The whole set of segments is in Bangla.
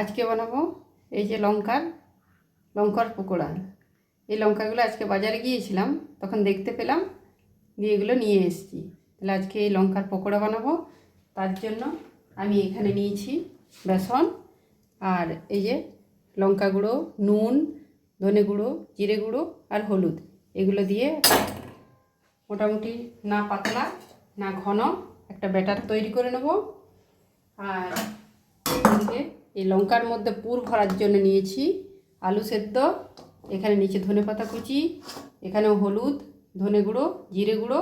আজকে বানাবো এই যে লঙ্কার লঙ্কার পকোড়া। এই লঙ্কাগুলো আজকে বাজারে গিয়েছিলাম, তখন দেখতে পেলাম, দিয়ে এগুলো নিয়ে এসেছি। তাহলে আজকে এই লঙ্কার পকোড়া বানাবো। তার জন্য আমি এখানে নিয়েছি বেসন, আর এই যে লঙ্কা গুঁড়ো, নুন, ধনে গুঁড়ো, জিরে গুঁড়ো, আর হলুদ। এগুলো দিয়ে মোটামুটি না পাতলা, না ঘন একটা ব্যাটার তৈরি করে নেব। আর এই লঙ্কার মধ্যে পুর ভরার জন্য নিয়েছি আলু সেদ্ধ, এখানে নিচে ধনে পাতা কুচি, এখানেও হলুদ, ধনে গুঁড়ো, জিরে গুঁড়ো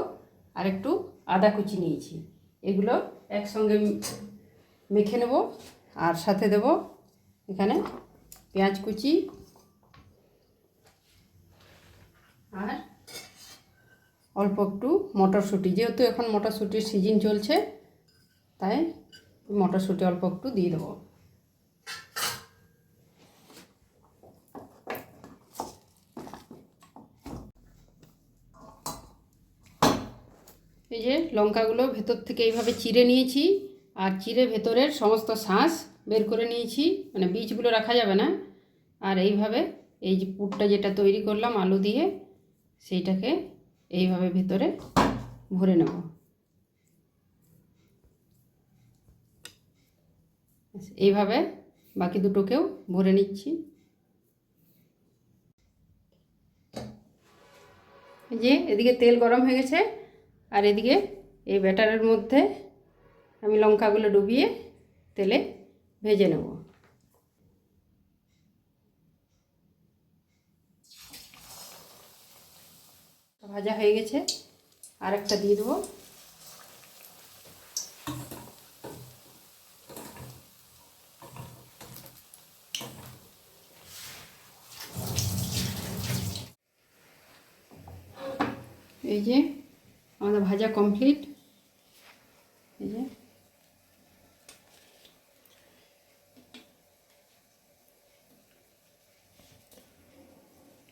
আর একটু আদা কুচি নিয়েছি। এগুলো একসঙ্গে মেখে নেব আর সাথে দেব এখানে পেঁয়াজ কুচি আর অল্প একটু মটরশুঁটি। যেহেতু এখন মটরশুঁটির সিজন চলছে, তাই মটরশুঁটি অল্প একটু দিয়ে দেবো। এই যে লঙ্কাগুলো ভেতর থেকে এইভাবে চিড়ে নিয়েছি, আর চিড়ে ভেতরের সমস্ত শাঁস বের করে নিয়েছি মানে বীজগুলো রাখা যাবে না। আর এইভাবে এই যে পুরটা যেটা তৈরি করলাম আলু দিয়ে, সেইটাকে এইভাবে ভেতরে ভরে নেব। এইভাবে বাকি দুটোকেও ভরে নিচ্ছি। যে এদিকে তেল গরম হয়ে গেছে আর এদিকে এই ব্যাটারের মধ্যে আমি লঙ্কাগুলো ডুবিয়ে তেলে ভেজে নেব। ভাজা হয়ে গেছে। আর একটা দিয়ে দেবো। এই যে আমাদের ভাজা কমপ্লিট এই যে।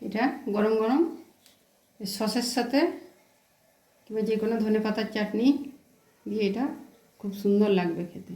এটা গরম গরম। সসের সাথে কিংবা যে কোনো ধনে পাতার চাটনি দিয়ে এটা খুব সুন্দর লাগবে খেতে।